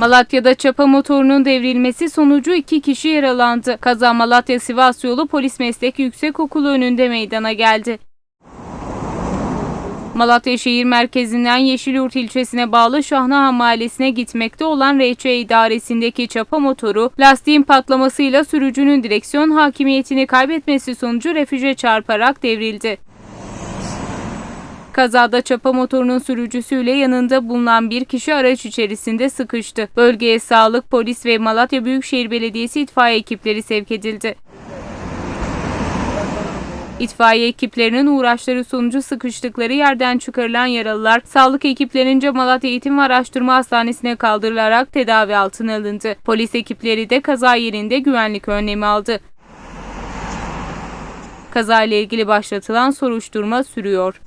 Malatya'da çapa motorunun devrilmesi sonucu iki kişi yaralandı. Kaza Malatya-Sivas yolu Polis Meslek Yüksekokulu önünde meydana geldi. Malatya şehir merkezinden Yeşilyurt ilçesine bağlı Şahnahan mahallesine gitmekte olan RÇ idaresindeki çapa motoru lastiğin patlamasıyla sürücünün direksiyon hakimiyetini kaybetmesi sonucu refüje çarparak devrildi. Kazada çapa motorunun sürücüsüyle yanında bulunan bir kişi araç içerisinde sıkıştı. Bölgeye sağlık, polis ve Malatya Büyükşehir Belediyesi itfaiye ekipleri sevk edildi. İtfaiye ekiplerinin uğraşları sonucu sıkıştıkları yerden çıkarılan yaralılar sağlık ekiplerince Malatya Eğitim ve Araştırma Hastanesi'ne kaldırılarak tedavi altına alındı. Polis ekipleri de kaza yerinde güvenlik önlemi aldı. Kazayla ilgili başlatılan soruşturma sürüyor.